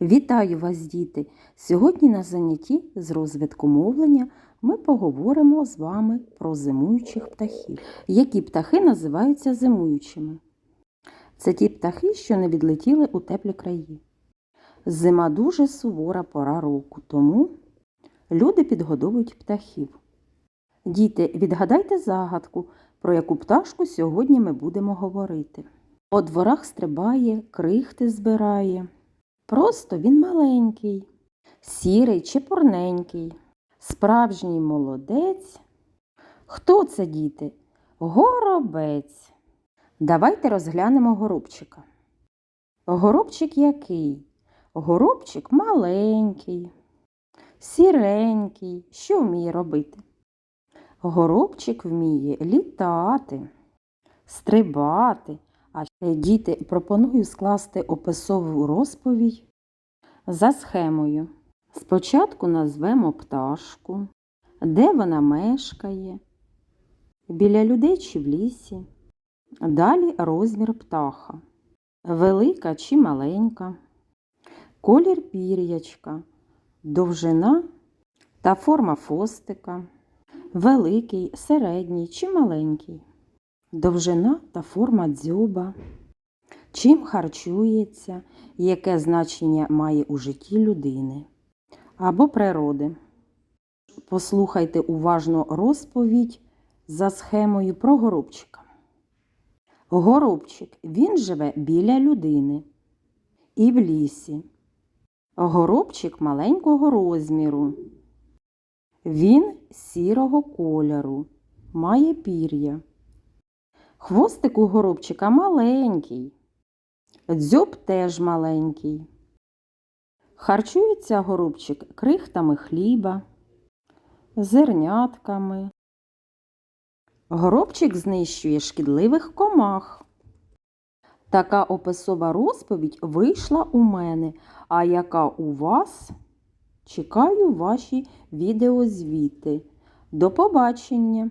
Вітаю вас, діти! Сьогодні на занятті з розвитку мовлення ми поговоримо з вами про зимуючих птахів. Які птахи називаються зимуючими? Це ті птахи, що не відлетіли у теплі краї. Зима дуже сувора пора року, тому люди підгодовують птахів. Діти, відгадайте загадку, про яку пташку сьогодні ми будемо говорити. По дворах стрибає, крихти збирає. Просто він маленький, сірий чи порненький, справжній молодець. Хто це, діти? Горобець. Давайте розглянемо горобчика. Горобчик який? Горобчик маленький, сіренький. Що вміє робити? Горобчик вміє літати, стрибати. А ще, діти, пропоную скласти описову розповідь за схемою. Спочатку назвемо пташку, де вона мешкає, біля людей чи в лісі. Далі розмір птаха, велика чи маленька, колір пір'ячка, довжина та форма фостика, великий, середній чи маленький довжина та форма дзьоба, чим харчується, яке значення має у житті людини або природи. Послухайте уважно розповідь за схемою про горобчика. Горобчик він живе біля людини і в лісі. Горобчик маленького розміру. Він сірого кольору, має пір'я. Хвостик у горобчика маленький, дзьоб теж маленький. Харчується горобчик крихтами хліба, зернятками. Горобчик знищує шкідливих комах. Така описова розповідь вийшла у мене, а яка у вас? Чекаю ваші відеозвіти. До побачення!